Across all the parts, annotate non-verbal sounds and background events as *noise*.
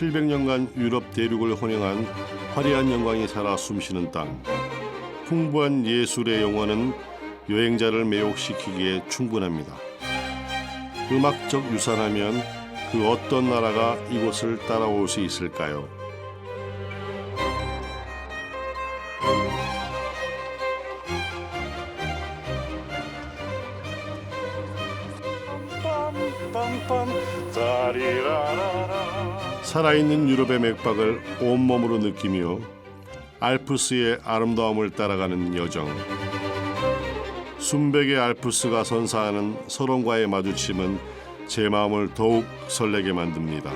700년간 유럽 대륙을 혼영한 화려한 영광이 살아 숨쉬는 땅. 풍부한 예술의 영혼은 여행자를 매혹시키기에 충분합니다. 음악적 유산하면 그 어떤 나라가 이곳을 따라올 수 있을까요? 빰빰빰 따리라라라 살아있는 유럽의 맥박을 온몸으로 느끼며 알프스의 아름다움을 따라가는 여정. 순백의 알프스가 선사하는 서론과의 마주침은 제 마음을 더욱 설레게 만듭니다.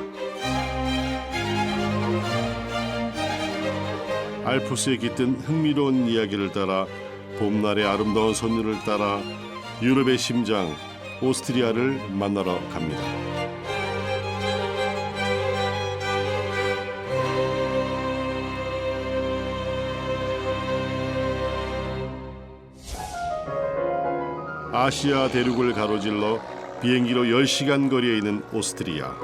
알프스에 깃든 흥미로운 이야기를 따라 봄날의 아름다운 선율을 따라 유럽의 심장 오스트리아를 만나러 갑니다. 아시아 대륙을 가로질러 비행기로 10시간 거리에 있는 오스트리아.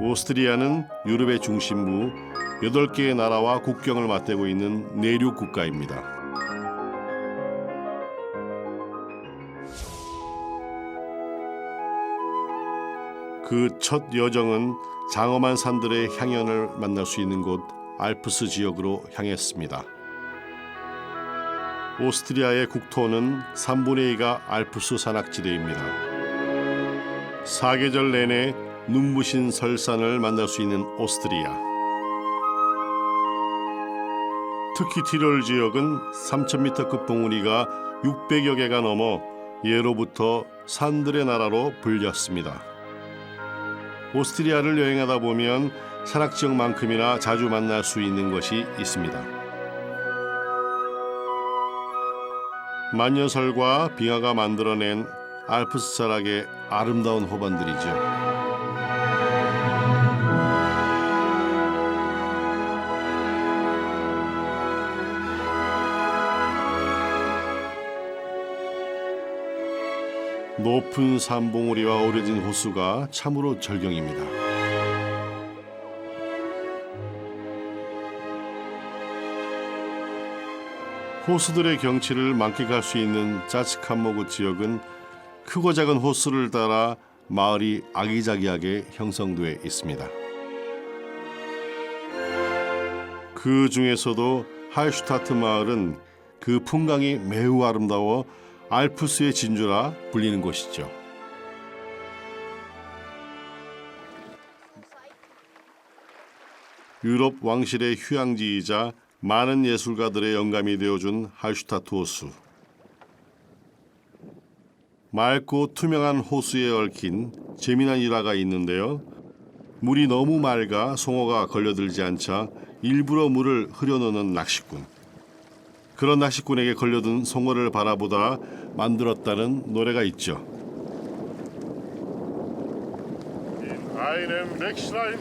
오스트리아는 유럽의 중심부 8개의 나라와 국경을 맞대고 있는 내륙 국가입니다. 그 첫 여정은 장엄한 산들의 향연을 만날 수 있는 곳 알프스 지역으로 향했습니다. 오스트리아의 국토는 3분의 2가 알프스 산악지대입니다. 사계절 내내 눈부신 설산을 만날 수 있는 오스트리아. 특히 티롤 지역은 3,000m급 봉우리가 600여 개가 넘어 예로부터 산들의 나라로 불렸습니다. 오스트리아를 여행하다 보면 산악 지역만큼이나 자주 만날 수 있는 것이 있습니다. 만년설과 빙하가 만들어낸 알프스 산악의 아름다운 호반들이죠. 높은 산봉우리와 오래진 호수가 참으로 절경입니다. 호수들의 경치를 만끽할 수 있는 짜츠칸모그 지역은 크고 작은 호수를 따라 마을이 아기자기하게 형성돼 있습니다. 그 중에서도 할슈타트 마을은 그 풍광이 매우 아름다워 알프스의 진주라 불리는 곳이죠. 유럽 왕실의 휴양지이자 많은 예술가들의 영감이 되어준 할슈타트 호수. 맑고 투명한 호수에 얽힌 재미난 일화가 있는데요. 물이 너무 맑아 송어가 걸려들지 않자 일부러 물을 흐려놓는 낚시꾼. 그런 낚시꾼에게 걸려든 송어를 바라보다 만들었다는 노래가 있죠. In einem Bächlein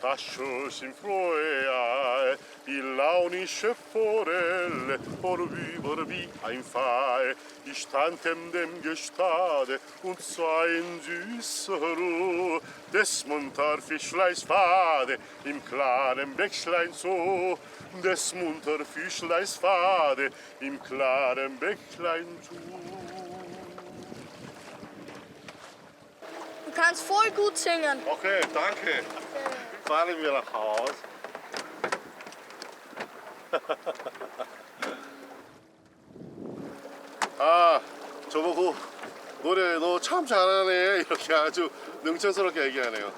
das Schoß im Frohe die launische Forelle, vorüber wie ein Pfeil. Ich stand in dem Gestade und sah in süßer Ruhe des munter Fischleins Pfade im klaren Bächlein so, des munter Fischleins Pfade im klaren Bächlein so. Du kannst voll gut singen. Okay, danke. Fahren wir nach Haus. 아, 저보고 노래 너 참 잘하네 이렇게 아주 능청스럽게 얘기하네요.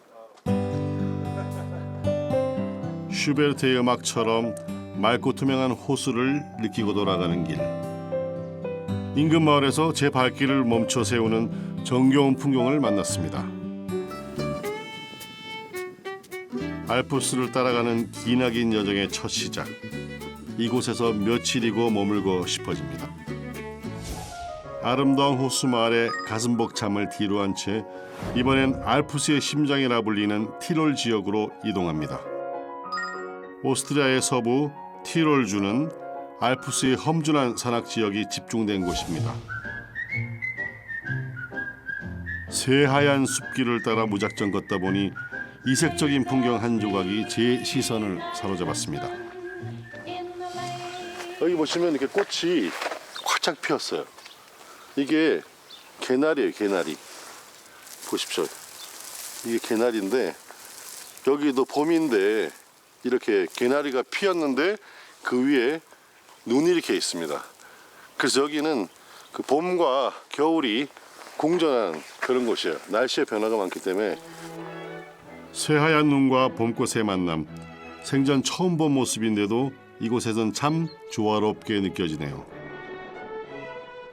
*laughs* 슈베르트의 음악처럼 맑고 투명한 호수를 느끼고 돌아가는 길. 인근 마을에서 제 발길을 멈춰 세우는 정겨운 풍경을 만났습니다. 알프스를 따라가는 기나긴 여정의 첫 시작. 이곳에서 며칠이고 머물고 싶어집니다. 아름다운 호수 마을의 가슴 벅참을 뒤로 한 채 이번엔 알프스의 심장이라 불리는 티롤 지역으로 이동합니다. 오스트리아의 서부 티롤주는 알프스의 험준한 산악 지역이 집중된 곳입니다. 새하얀 숲길을 따라 무작정 걷다 보니 이색적인 풍경 한 조각이 제 시선을 사로잡았습니다. 여기 보시면 이렇게 꽃이 활짝 피었어요. 이게 개나리예요, 개나리. 보십시오. 이게 개나리인데 여기도 봄인데 이렇게 개나리가 피었는데 그 위에 눈이 이렇게 있습니다. 그래서 여기는 그 봄과 겨울이 공존한 그런 곳이에요. 날씨의 변화가 많기 때문에 새하얀 눈과 봄꽃의 만남. 생전 처음 본 모습인데도 이곳에선 참 조화롭게 느껴지네요.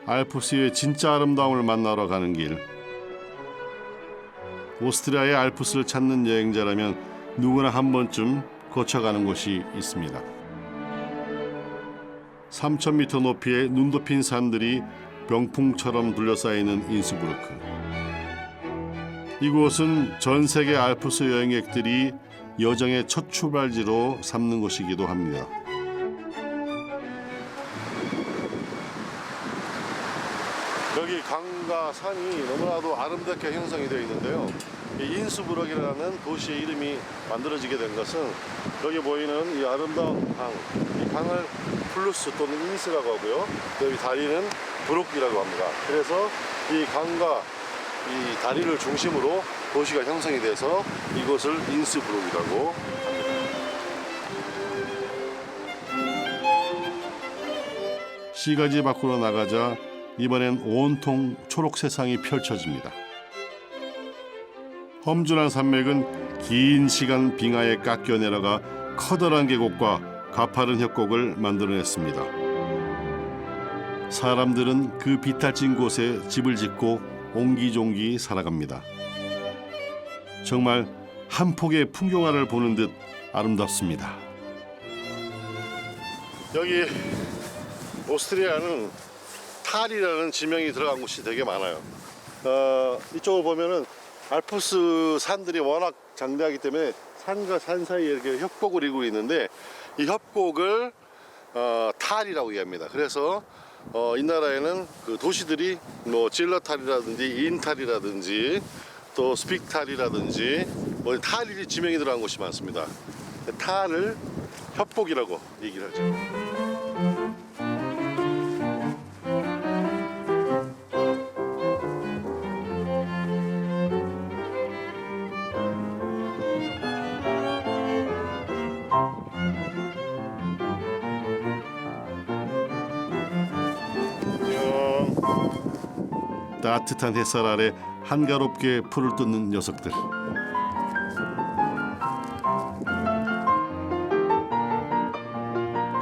알프스의 진짜 아름다움을 만나러 가는 길. 오스트리아의 알프스를 찾는 여행자라면 누구나 한 번쯤 거쳐가는 곳이 있습니다. 3,000m 높이의 눈 덮인 산들이 병풍처럼 둘러싸이는 인스부르크. 이곳은 전 세계 알프스 여행객들이 여정의 첫 출발지로 삼는 곳이기도 합니다. 여기 강과 산이 너무나도 아름답게 형성이 되어 있는데요. 이 인수부럭이라는 도시의 이름이 만들어지게 된 것은 여기 보이는 이 아름다운 강, 이 강을 플루스 또는 인스라고 하고요. 여기 다리는 브룩이라고 합니다. 그래서 이 강과 이 다리를 중심으로 도시가 형성이 돼서 이곳을 인스부룩이라고 시가지 밖으로 나가자 이번엔 온통 초록 세상이 펼쳐집니다. 험준한 산맥은 긴 시간 빙하에 깎여 내려가 커다란 계곡과 가파른 협곡을 만들어냈습니다. 사람들은 그 비탈진 곳에 집을 짓고 옹기종기 살아갑니다. 정말 한 폭의 풍경화를 보는 듯 아름답습니다. 여기 오스트리아는 탈이라는 지명이 들어간 곳이 되게 많아요. 어, 이쪽을 보면은 알프스 산들이 워낙 장대하기 때문에 산과 산 사이에 이렇게 협곡을 이루고 있는데 이 협곡을 어, 탈이라고 얘기합니다. 그래서 어, 이 나라에는 그 도시들이 뭐 질러탈이라든지 인탈이라든지 또 스픽탈이라든지 뭐 탈이 지명이 들어간 곳이 많습니다. 탈을 협곡이라고 얘기를 하죠. 따뜻한 햇살 아래 한가롭게 풀을 뜯는 녀석들.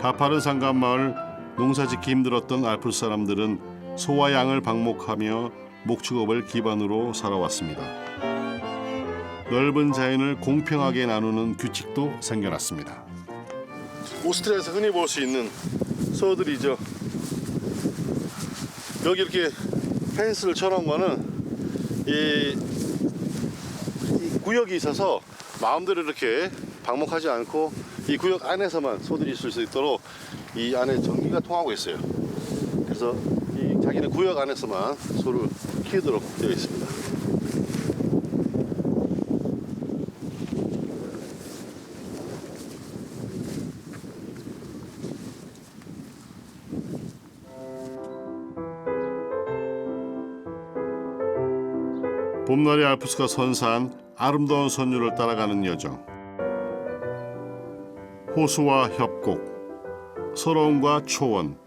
가파른 산간 마을 농사짓기 힘들었던 알프스 사람들은 소와 양을 방목하며 목축업을 기반으로 살아왔습니다. 넓은 자연을 공평하게 나누는 규칙도 생겨났습니다. 오스트리아에서 흔히 볼 수 있는 소들이죠. 여기 이렇게 펜스를 쳐놓은 거는 이, 이 구역이 있어서 마음대로 이렇게 방목하지 않고 이 구역 안에서만 소들이 있을 수 있도록 이 안에 전기가 통하고 있어요. 그래서 이 자기네 구역 안에서만 소를 키우도록 되어 있습니다. 봄날의 알프스가 선사한 아름다운 선율을 따라가는 여정. 호수와 협곡, 서러움과 초원,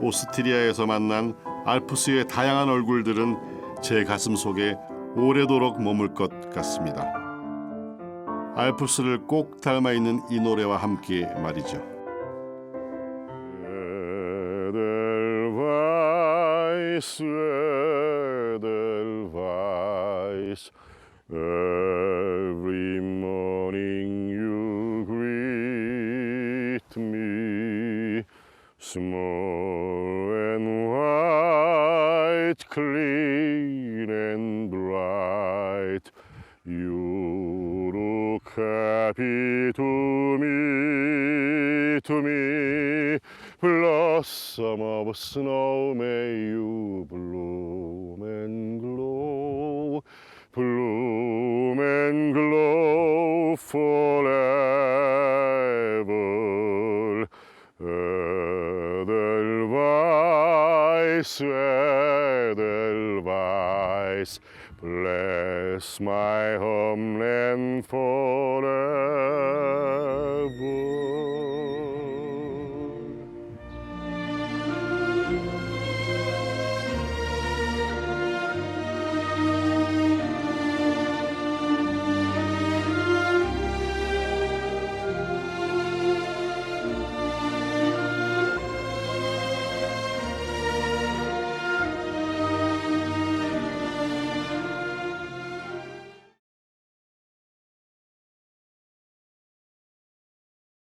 오스트리아에서 만난 알프스의 다양한 얼굴들은 제 가슴 속에 오래도록 머물 것 같습니다. 알프스를 꼭 닮아 있는 이 노래와 함께 말이죠. Edelweiss, Every morning you greet me, small and white, clean and bright. You look happy to me, to me, blossom of snow, may you bloom swear the vice. Bless my homeland forever.